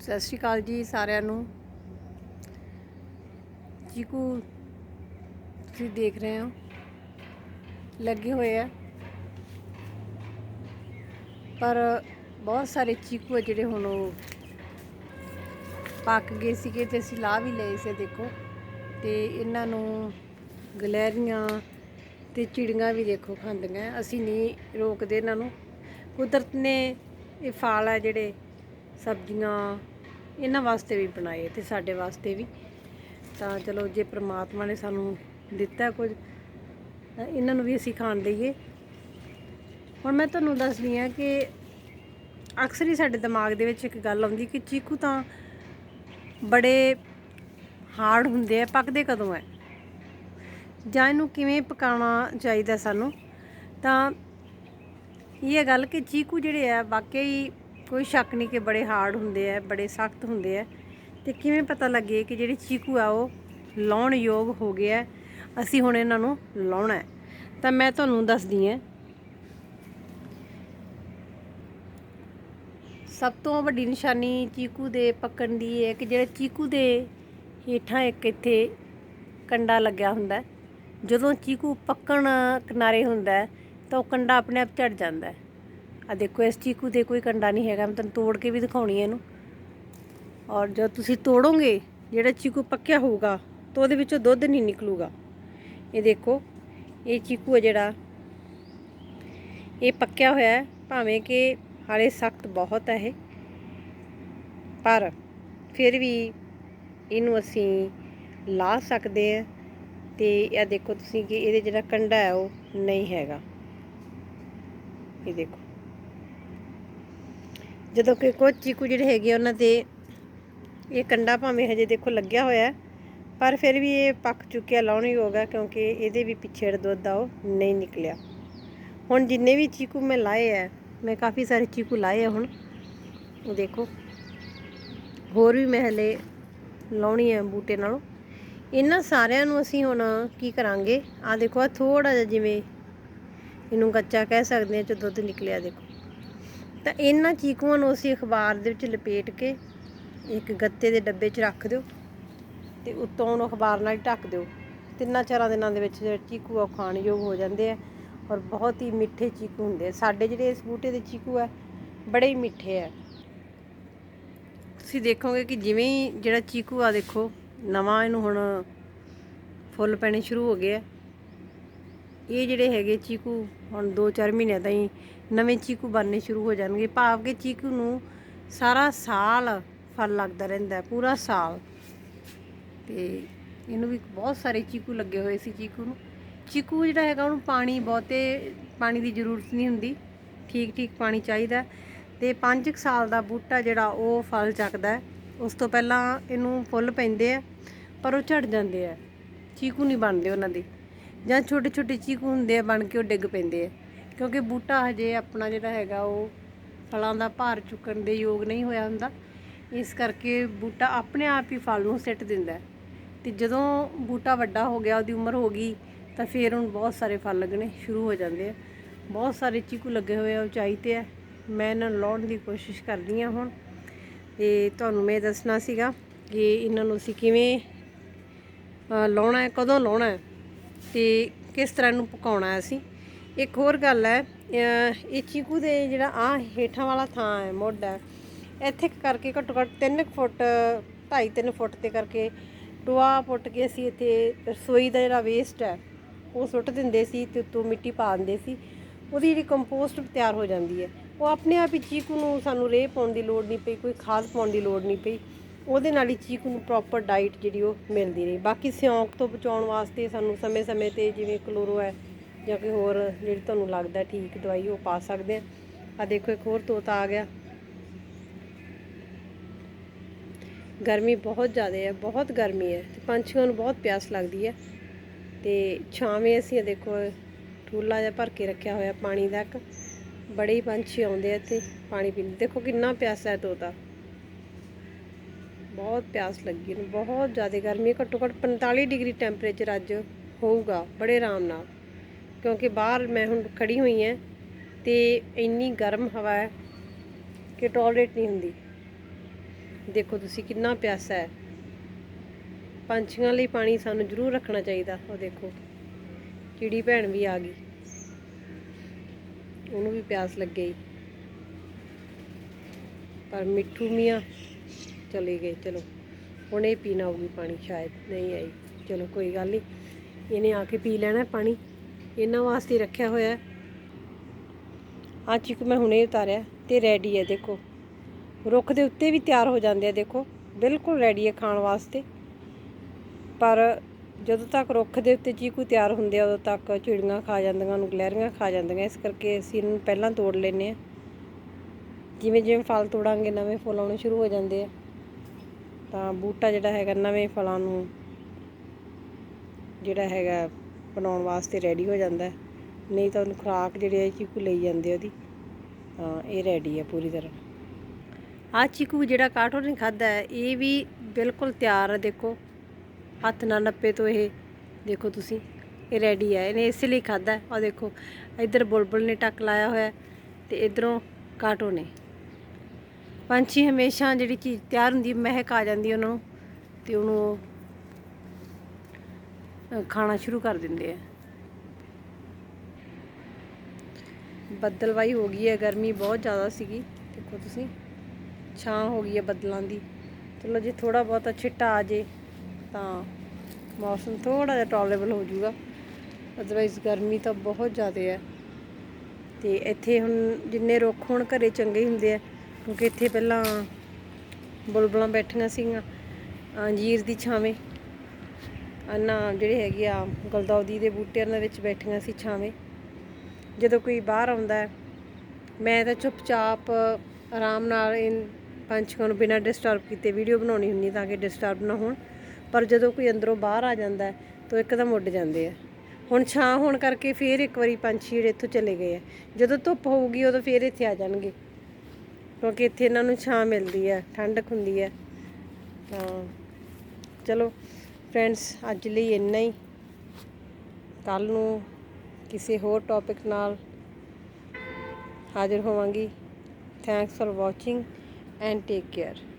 ਸਤਿ ਸ਼੍ਰੀ ਅਕਾਲ ਜੀ ਸਾਰਿਆਂ ਨੂੰ। ਚੀਕੂ ਤੁਸੀਂ ਦੇਖ ਰਹੇ ਹੋ, ਲੱਗੇ ਹੋਏ ਆ। ਪਰ ਬਹੁਤ ਸਾਰੇ ਚੀਕੂ ਆ ਜਿਹੜੇ ਹੁਣ ਉਹ ਪੱਕ ਗਏ ਸੀਗੇ ਤੇ ਅਸੀਂ ਲਾ ਵੀ ਲਏ ਸੀ ਦੇਖੋ। ਤੇ ਇਹਨਾਂ ਨੂੰ ਗਲੈਰੀਆਂ ਤੇ ਚਿੜੀਆਂ ਵੀ ਦੇਖੋ ਖਾਂਦੀਆਂ। ਅਸੀਂ ਨਹੀਂ ਰੋਕਦੇ ਇਹਨਾਂ ਨੂੰ। ਕੁਦਰਤ ਨੇ ਇਹ ਫਲ ਆ ਜਿਹੜੇ, ਸਬਜ਼ੀਆਂ ਇਹਨਾਂ ਵਾਸਤੇ ਵੀ ਬਣਾਏ ਤੇ ਸਾਡੇ ਵਾਸਤੇ ਵੀ। ਤਾਂ ਚਲੋ ਜੇ ਪ੍ਰਮਾਤਮਾ ਨੇ ਸਾਨੂੰ ਦਿੱਤਾ ਕੁਝ, ਤਾਂ ਇਹਨਾਂ ਨੂੰ ਵੀ ਅਸੀਂ ਖਾਣ ਲਈਏ। ਹੁਣ ਮੈਂ ਤੁਹਾਨੂੰ ਦੱਸਦੀ ਆ ਕਿ ਅਕਸਰ ਹੀ ਸਾਡੇ ਦਿਮਾਗ ਦੇ ਵਿੱਚ ਇੱਕ ਗੱਲ ਆਉਂਦੀ ਕਿ ਚੀਕੂ ਤਾਂ ਬੜੇ ਹਾਰਡ ਹੁੰਦੇ ਆ, ਪੱਕਦੇ ਕਦੋਂ ਹੈ ਜਾਂ ਇਹਨੂੰ ਕਿਵੇਂ ਪਕਾਉਣਾ ਚਾਹੀਦਾ ਸਾਨੂੰ? ਤਾਂ ਇਹ ਗੱਲ ਕਿ ਚੀਕੂ ਜਿਹੜੇ ਆ, ਵਾਕਈ ਕੋਈ ਸ਼ੱਕ ਨਹੀਂ ਕਿ ਬੜੇ ਹਾਰਡ ਹੁੰਦੇ ਆ, ਬੜੇ ਸਖਤ ਹੁੰਦੇ ਆ। ਤੇ ਕਿਵੇਂ ਪਤਾ ਲੱਗੇ ਕਿ ਜਿਹੜੇ ਚੀਕੂ ਆ, ਉਹ ਲਾਉਣ ਯੋਗ ਹੋ ਗਏ ਆ ਅਸੀਂ ਹੁਣ ਇਹਨਾਂ ਨੂੰ ਲਾਉਣਾ ਹੈ। ਤਾਂ ਮੈਂ ਤੁਹਾਨੂੰ ਦੱਸਦੀ ਆ ਸਭ ਤੋਂ ਵੱਡੀ ਨਿਸ਼ਾਨੀ ਚੀਕੂ ਦੇ ਪੱਕਣ ਦੀ ਹੈ ਕਿ ਜਿਹੜੇ ਚੀਕੂ ਦੇ ਹੇਠਾਂ ਇੱਕ ਇੱਥੇ ਕੰਡਾ ਲੱਗਿਆ ਹੁੰਦਾ ਜਦੋਂ ਚੀਕੂ ਪੱਕਣ ਕਿਨਾਰੇ ਹੁੰਦਾ ਤਾਂ ਉਹ ਕੰਡਾ ਆਪਣੇ ਆਪ ਝੜ ਜਾਂਦਾ ਹੈ। ਆ ਦੇਖੋ, ਇਸ ਚੀਕੂ ਤੇ ਕੋਈ ਕੰਡਾ ਨਹੀਂ ਹੈਗਾ, ਮੈਂ ਤੁਹਾਨੂੰ ਤੋੜ ਕੇ ਵੀ ਦਿਖਾਉਣੀ ਹੈ ਇਹਨੂੰ। ਔਰ ਜਦ ਤੁਸੀਂ ਤੋੜੋਗੇ, ਜਿਹੜਾ ਚੀਕੂ ਪੱਕਿਆ ਹੋਊਗਾ, ਤਾਂ ਉਹਦੇ ਵਿੱਚੋਂ ਦੁੱਧ ਨਹੀਂ ਨਿਕਲੂਗਾ। ਇਹ ਦੇਖੋ, ਇਹ ਚੀਕੂ ਹੈ ਜਿਹੜਾ। ਇਹ ਪੱਕਿਆ ਹੋਇਆ ਹੈ, ਭਾਵੇਂ ਕਿ ਹਾਲੇ ਸਖਤ ਬਹੁਤ ਹੈ ਇਹ। ਪਰ ਫਿਰ ਵੀ ਇਹਨੂੰ ਅਸੀਂ ਲਾ ਸਕਦੇ ਆ ਤੇ ਇਹ ਦੇਖੋ ਤੁਸੀਂ ਕਿ ਇਹਦੇ ਜਿਹੜਾ ਕੰਡਾ ਹੈ, ਉਹ ਨਹੀਂ ਹੈਗਾ। ਇਹ ਦੇਖੋ। ਜਦੋਂ ਕਿ ਕੁਝ ਚੀਕੂ ਜਿਹੜੇ ਹੈਗੇ ਆ, ਉਹਨਾਂ ਤੇ ਇਹ ਕੰਡਾ ਭਾਵੇਂ ਹਜੇ ਦੇਖੋ ਲੱਗਿਆ ਹੋਇਆ ਪਰ ਫਿਰ ਵੀ ਇਹ ਪੱਕ ਚੁੱਕਿਆ ਲਾਉਣੀ ਯੋਗ ਕਿਉਂਕਿ ਇਹਦੇ ਵੀ ਪਿੱਛੇ ਜਿਹੜਾ ਦੁੱਧ ਆ ਉਹ ਨਹੀਂ ਨਿਕਲਿਆ। ਹੁਣ ਜਿੰਨੇ ਵੀ ਚੀਕੂ ਮੈਂ ਲਾਏ ਆ ਮੈਂ ਕਾਫੀ ਸਾਰੇ ਚੀਕੂ ਲਾਏ ਆ ਹੁਣ ਉਹ ਦੇਖੋ। ਹੋਰ ਵੀ ਮੈਂ ਹਲੇ ਲਾਉਣੀ ਹੈ ਬੂਟੇ ਨਾਲੋਂ। ਇਹਨਾਂ ਸਾਰਿਆਂ ਨੂੰ ਅਸੀਂ ਹੁਣ ਕੀ ਕਰਾਂਗੇ? ਆ ਦੇਖੋ ਆ ਥੋੜਾ ਜਿਹਾ ਜਿਵੇਂ ਇਹਨੂੰ ਕੱਚਾ ਕਹਿ ਸਕਦੇ ਹਾਂ ਚ ਦੁੱਧ ਨਿਕਲਿਆ ਦੇਖੋ। ਤਾਂ ਇਹਨਾਂ ਚੀਕੂਆਂ ਨੂੰ ਅਸੀਂ ਅਖਬਾਰ ਦੇ ਵਿੱਚ ਲਪੇਟ ਕੇ ਇੱਕ ਗੱਤੇ ਦੇ ਡੱਬੇ 'ਚ ਰੱਖ ਦਿਓ ਤੇ ਉੱਤੋਂ ਉਹਨੂੰ ਅਖਬਾਰ ਨਾਲ ਢੱਕ ਦਿਓ। ਤਿੰਨਾਂ ਚਾਰਾਂ ਦਿਨਾਂ ਦੇ ਵਿੱਚ ਜਿਹੜੇ ਚੀਕੂ ਆ, ਉਹ ਹੋ ਜਾਂਦੇ ਆ ਔਰ ਬਹੁਤ ਹੀ ਮਿੱਠੇ ਚੀਕੂ ਹੁੰਦੇ ਆ। ਸਾਡੇ ਜਿਹੜੇ ਇਸ ਬੂਟੇ ਦੇ ਚੀਕੂ ਆ, ਬੜੇ ਹੀ ਮਿੱਠੇ ਆ। ਤੁਸੀਂ ਦੇਖੋਗੇ ਕਿ ਜਿਵੇਂ ਹੀ ਜਿਹੜਾ ਚੀਕੂ ਆ, ਦੇਖੋ, ਨਵਾਂ ਇਹਨੂੰ ਹੁਣ ਫੁੱਲ ਪੈਣੇ ਸ਼ੁਰੂ ਹੋ ਗਏ ਆ। ਇਹ ਜਿਹੜੇ ਹੈਗੇ ਚੀਕੂ, ਹੁਣ 2-4 ਮਹੀਨਿਆਂ ਤਾਈਂ ਨਵੇਂ ਚੀਕੂ ਬਣਨੇ ਸ਼ੁਰੂ ਹੋ ਜਾਣਗੇ। ਭਾਵ ਕਿ ਚੀਕੂ ਨੂੰ ਸਾਰਾ ਸਾਲ ਫਲ ਲੱਗਦਾ ਰਹਿੰਦਾ ਪੂਰਾ ਸਾਲ। ਤੇ ਇਹਨੂੰ ਵੀ ਬਹੁਤ ਸਾਰੇ ਚੀਕੂ ਲੱਗੇ ਹੋਏ ਸੀ ਚੀਕੂ ਨੂੰ। ਚੀਕੂ ਜਿਹੜਾ ਹੈਗਾ ਉਹਨੂੰ ਪਾਣੀ ਬਹੁਤੇ, ਪਾਣੀ ਦੀ ਜ਼ਰੂਰਤ ਨਹੀਂ ਹੁੰਦੀ। ਠੀਕ ਠੀਕ ਪਾਣੀ ਚਾਹੀਦਾ ਤੇ 5 ਸਾਲ ਦਾ ਬੂਟਾ ਜਿਹੜਾ ਉਹ ਫਲ ਚੱਕਦਾ ਉਸ ਤੋਂ ਪਹਿਲਾਂ ਇਹਨੂੰ ਫੁੱਲ ਪੈਂਦੇ ਆ ਪਰ ਉਹ ਝੜ ਜਾਂਦੇ ਆ ਚੀਕੂ ਨਹੀਂ ਬਣਦੇ ਉਹਨਾਂ ਦੇ। ਜਾਂ ਛੋਟੇ ਛੋਟੇ ਚੀਕੂ ਹੁੰਦੇ ਆ, ਬਣ ਕੇ ਉਹ ਡਿੱਗ ਪੈਂਦੇ ਆ। ਕਿਉਂਕਿ ਬੂਟਾ ਹਜੇ ਆਪਣਾ ਜਿਹੜਾ ਹੈਗਾ, ਉਹ ਫਲਾਂ ਦਾ ਭਾਰ ਚੁੱਕਣ ਦੇ ਯੋਗ ਨਹੀਂ ਹੋਇਆ ਹੁੰਦਾ। ਇਸ ਕਰਕੇ ਬੂਟਾ ਆਪਣੇ ਆਪ ਹੀ ਫਲ ਨੂੰ ਸਿੱਟ ਦਿੰਦਾ ਹੈ। ਤੇ ਜਦੋਂ ਬੂਟਾ ਵੱਡਾ ਹੋ ਗਿਆ, ਉਹਦੀ ਉਮਰ ਹੋ ਗਈ, ਤਾਂ ਫਿਰ ਹੁਣ ਬਹੁਤ ਸਾਰੇ ਫਲ ਲੱਗਣੇ ਸ਼ੁਰੂ ਹੋ ਜਾਂਦੇ ਆ। ਬਹੁਤ ਸਾਰੇ ਚੀਕੂ ਲੱਗੇ ਹੋਏ ਆ ਉਚਾਈ ਤੇ ਆ। ਮੈਂ ਇਹਨਾਂ ਨੂੰ ਲਾਉਣ ਦੀ ਕੋਸ਼ਿਸ਼ ਕਰਦੀ ਆ ਹੁਣ। ਤੇ ਤੁਹਾਨੂੰ ਮੈਂ ਦੱਸਣਾ ਸੀਗਾ ਕਿ ਇਹਨਾਂ ਨੂੰ ਅਸੀਂ ਕਿਵੇਂ ਲਾਉਣਾ ਹੈ, ਕਦੋਂ ਲਾਉਣਾ ਹੈ। ਤੇ ਕਿਸ ਤਰ੍ਹਾਂ ਨੂੰ ਪਕਾਉਣਾ ਅਸੀਂ? ਇੱਕ ਹੋਰ ਗੱਲ ਹੈ ਇਹ ਚੀਕੂ ਦੇ ਜਿਹੜਾ ਆ ਹੇਠਾਂ ਵਾਲਾ ਥਾਂ ਹੈ, ਮੁੱਢ ਹੈ, ਇੱਥੇ ਕਰਕੇ ਘੱਟੋ ਘੱਟ 3 ਫੁੱਟ 2.5 3 ਫੁੱਟ ਤੇ ਕਰਕੇ ਟੋਆ ਪੁੱਟ ਕੇ ਅਸੀਂ ਇੱਥੇ ਰਸੋਈ ਦਾ ਜਿਹੜਾ ਵੇਸਟ ਹੈ, ਉਹ ਸੁੱਟ ਦਿੰਦੇ ਸੀ ਤੇ ਉੱਤੋਂ ਮਿੱਟੀ ਪਾ ਦਿੰਦੇ ਸੀ। ਉਹਦੀ ਜਿਹੜੀ ਕੰਪੋਸਟ ਤਿਆਰ ਹੋ ਜਾਂਦੀ ਹੈ। ਉਹ ਆਪਣੇ ਆਪ ਹੀ ਚੀਕੂ ਨੂੰ ਸਾਨੂੰ ਰੇਹ ਪਾਉਣ ਦੀ ਲੋੜ ਨਹੀਂ ਪਈ, ਕੋਈ ਖਾਦ ਪਾਉਣ ਦੀ ਲੋੜ ਨਹੀਂ ਪਈ। ਉਹਦੇ ਨਾਲ ਹੀ ਚੀਕੂ ਨੂੰ ਪ੍ਰੋਪਰ ਡਾਈਟ ਜਿਹੜੀ ਉਹ ਮਿਲਦੀ ਰਹੀ। ਬਾਕੀ ਸਿਉਂਕ ਤੋਂ ਬਚਾਉਣ ਵਾਸਤੇ ਸਾਨੂੰ ਸਮੇਂ-ਸਮੇਂ ਤੇ ਜਿਵੇਂ ਕਲੋਰੋ ਹੈ ਜਾਂ ਕੋਈ ਹੋਰ ਜਿਹੜੀ ਤੁਹਾਨੂੰ ਲੱਗਦਾ ਠੀਕ ਦਵਾਈ ਉਹ ਪਾ ਸਕਦੇ ਆ। ਆ ਦੇਖੋ, ਇੱਕ ਹੋਰ ਤੋਤਾ ਆ ਗਿਆ। ਗਰਮੀ ਬਹੁਤ ਜ਼ਿਆਦਾ ਹੈ, ਬਹੁਤ ਗਰਮੀ ਹੈ ਤੇ ਪੰਛੀਆਂ ਨੂੰ ਬਹੁਤ ਪਿਆਸ ਲੱਗਦੀ ਹੈ। ਤੇ ਛਾਵੇਂ ਅਸੀਂ ਦੇਖੋ ਠੂਲਾ ਜਿਹਾ ਭਰ ਕੇ ਰੱਖਿਆ ਹੋਇਆ ਪਾਣੀ ਦਾ ਇੱਕ। ਬੜੇ ਹੀ ਪੰਛੀ ਆਉਂਦੇ ਆ ਇੱਥੇ ਪਾਣੀ ਪੀਣ। ਦੇਖੋ ਕਿੰਨਾ ਪਿਆਸਾ ਹੈ ਤੋਤਾ। ਬਹੁਤ ਪਿਆਸ ਲੱਗੀ ਨੂੰ ਬਹੁਤ ਜ਼ਿਆਦਾ ਗਰਮੀ ਹੈ। ਘੱਟੋ ਘੱਟ 45 ਡਿਗਰੀ ਟੈਂਪਰੇਚਰ ਅੱਜ ਹੋਊਗਾ, ਬੜੇ ਆਰਾਮ ਨਾਲ। ਕਿਉਂਕਿ ਬਾਹਰ ਮੈਂ ਹੁਣ ਖੜੀ ਹੋਈ ਹਾਂ ਤੇ ਇੰਨੀ ਗਰਮ ਹਵਾ ਹੈ ਕਿ ਟੋਲਰੇਟ ਨਹੀਂ ਹੁੰਦੀ। ਦੇਖੋ ਤੁਸੀਂ ਕਿੰਨਾ ਪਿਆਸਾ ਹੈ। ਪੰਛੀਆਂ ਲਈ ਪਾਣੀ ਸਾਨੂੰ ਜ਼ਰੂਰ ਰੱਖਣਾ ਚਾਹੀਦਾ, ਉਹ ਦੇਖੋ। ਚਿੜੀ ਭੈਣ ਵੀ ਆ ਗਈ। ਉਹਨੂੰ ਵੀ ਪਿਆਸ ਲੱਗੀ। ਪਰ ਮਿੱਠੂ ਮੀਆਂ ਚਲੇ ਗਏ, ਚਲੋ। ਹੁਣ ਇਹ ਪੀਣਾ ਹੋਊਗੀ ਪਾਣੀ, ਸ਼ਾਇਦ ਨਹੀਂ ਆਈ। ਚਲੋ, ਕੋਈ ਗੱਲ ਨਹੀਂ। ਇਹਨੇ ਆ ਕੇ ਪੀ ਲੈਣਾ ਪਾਣੀ। ਇਹਨਾਂ ਵਾਸਤੇ ਰੱਖਿਆ ਹੋਇਆ। ਹੈ ਆ ਚੀਕੂ ਮੈਂ ਹੁਣੇ ਉਤਾਰਿਆ ਤੇ ਰੈਡੀ ਹੈ, ਦੇਖੋ। ਰੁੱਖ ਦੇ ਉੱਤੇ ਵੀ ਤਿਆਰ ਹੋ ਜਾਂਦੇ ਆ, ਦੇਖੋ। ਬਿਲਕੁਲ ਰੈਡੀ ਹੈ ਖਾਣ ਵਾਸਤੇ। ਪਰ ਜਦੋਂ ਤੱਕ ਰੁੱਖ ਦੇ ਉੱਤੇ ਚੀਕੂ ਤਿਆਰ ਹੁੰਦੇ ਆ, ਉਦੋਂ ਤੱਕ ਚਿੜੀਆਂ ਖਾ ਜਾਂਦੀਆਂ ਨੂੰ ਗਲੈਰੀਆਂ ਖਾ ਜਾਂਦੀਆਂ। ਇਸ ਕਰਕੇ ਅਸੀਂ ਇਹਨੂੰ ਪਹਿਲਾਂ ਤੋੜ ਲੈਨੇ ਆ। ਜਿਵੇਂ ਜਿਵੇਂ ਫਲ ਤੋੜਾਂਗੇ, ਨਵੇਂ ਫੁੱਲ ਆਉਣੇ ਸ਼ੁਰੂ ਹੋ ਜਾਂਦੇ ਆ। ਤਾਂ ਬੂਟਾ ਜਿਹੜਾ ਹੈਗਾ ਨਵੇਂ ਫਲਾਂ ਨੂੰ ਜਿਹੜਾ ਹੈਗਾ ਬਣਾਉਣ ਵਾਸਤੇ ਰੈਡੀ ਹੋ ਜਾਂਦਾ ਨਹੀਂ ਤਾਂ ਉਹਨੂੰ ਖੁਰਾਕ ਜਿਹੜੇ ਆ ਚੀਕੂ ਲਈ ਜਾਂਦੇ ਉਹਦੀ। ਤਾਂ ਇਹ ਰੈਡੀ ਹੈ ਪੂਰੀ ਤਰ੍ਹਾਂ। ਆ ਚੀਕੂ ਜਿਹੜਾ ਕਾਟੋ ਨੇ ਖਾਦਾ ਹੈ, ਇਹ ਵੀ ਬਿਲਕੁਲ ਤਿਆਰ ਹੈ, ਦੇਖੋ। ਹੱਥ ਨਾਲ ਨੱਪੇ ਤੋਂ ਇਹ, ਦੇਖੋ ਤੁਸੀਂ, ਇਹ ਰੈਡੀ ਹੈ। ਇਹਨੇ ਇਸੇ ਲਈ ਖਾਦਾ ਆ ਦੇਖੋ, ਇੱਧਰ ਬੁਲਬੁਲ ਨੇ ਟੱਕ ਲਾਇਆ ਹੋਇਆ ਹੈ ਤੇ ਇਧਰੋਂ ਕਾਟੋ ਨੇ। ਪੰਛੀ ਹਮੇਸ਼ਾ ਜਿਹੜੀ ਚੀਜ਼ ਤਿਆਰ ਹੁੰਦੀ ਮਹਿਕ ਆ ਜਾਂਦੀ ਉਹਨਾਂ ਨੂੰ ਤੇ ਉਹਨੂੰ ਉਹ, ਖਾਣਾ ਸ਼ੁਰੂ ਕਰ ਦਿੰਦੇ ਆ। ਬੱਦਲਵਾਈ ਹੋ ਗਈ ਹੈ ਗਰਮੀ ਬਹੁਤ ਜ਼ਿਆਦਾ ਸੀਗੀ। ਦੇਖੋ ਤੁਸੀਂ ਛਾਂ ਹੋ ਗਈ ਹੈ ਬੱਦਲਾਂ ਦੀ। ਚਲੋ ਜੇ ਥੋੜਾ ਬਹੁਤਾ ਛਿੱਟਾ ਆ ਜੇ ਤਾਂ ਮੌਸਮ ਥੋੜਾ ਜਿਹਾ ਟੋਲਰੇਬਲ ਹੋ ਜਾਊਗਾ। ਅਦਰਵਾਈਜ਼ ਗਰਮੀ ਤਾਂ ਬਹੁਤ ਜ਼ਿਆਦਾ ਹੈ। ਤੇ ਇੱਥੇ ਹੁਣ ਜਿੰਨੇ ਰੁੱਖ ਹੋਣ ਘਰੇ ਚੰਗੇ ਹੁੰਦੇ ਆ ਕਿਉਂਕਿ ਇੱਥੇ ਪਹਿਲਾਂ ਬੁਲਬਲਾਂ ਬੈਠੀਆਂ ਸੀਗੀਆਂ, ਅੰਜੀਰ ਦੀ ਛਾਵੇਂ। ਅੰਨਾ ਜਿਹੜੇ ਹੈਗੇ ਆ, ਗਲਦੌਦੀ ਦੇ ਬੂਟਿਆਂ ਦੇ ਵਿੱਚ ਬੈਠੀਆਂ ਸੀ ਛਾਵੇਂ। ਜਦੋਂ ਕੋਈ ਬਾਹਰ ਆਉਂਦਾ ਮੈਂ ਤਾਂ ਚੁੱਪਚਾਪ ਆਰਾਮ ਨਾਲ ਇਨ ਪੰਛੀਆਂ ਨੂੰ ਬਿਨਾਂ ਡਿਸਟਰਬ ਕੀਤੇ ਵੀਡੀਓ ਬਣਾਉਣੀ ਹੁੰਦੀ ਤਾਂ ਕਿ ਡਿਸਟਰਬ ਨਾ ਹੋਣ। ਪਰ ਜਦੋਂ ਕੋਈ ਅੰਦਰੋਂ ਬਾਹਰ ਆ ਜਾਂਦਾ ਤਾਂ ਉਹ ਇੱਕਦਮ ਉੱਡ ਜਾਂਦੇ ਆ। ਹੁਣ ਛਾਂ ਹੋਣ ਕਰਕੇ ਫੇਰ ਇੱਕ ਵਾਰੀ ਪੰਛੀ ਜਿਹੜੇ ਇੱਥੋਂ ਚਲੇ ਗਏ ਆ। ਜਦੋਂ ਧੁੱਪ ਹੋਊਗੀ, ਉਦੋਂ ਫੇਰ ਇੱਥੇ ਆ ਜਾਣਗੇ। ਕਿਉਂਕਿ ਇੱਥੇ ਇਹਨਾਂ ਨੂੰ ਛਾਂ ਮਿਲਦੀ ਹੈ, ਠੰਡਕ ਹੁੰਦੀ ਹੈ। ਤਾਂ ਚਲੋ ਫਰੈਂਡਸ ਅੱਜ ਲਈ ਇੰਨਾ ਹੀ। ਕੱਲ ਨੂੰ ਕਿਸੇ ਹੋਰ ਟੌਪਿਕ ਨਾਲ ਹਾਜ਼ਰ ਹੋਵਾਂਗੀ। Thanks for watching and take care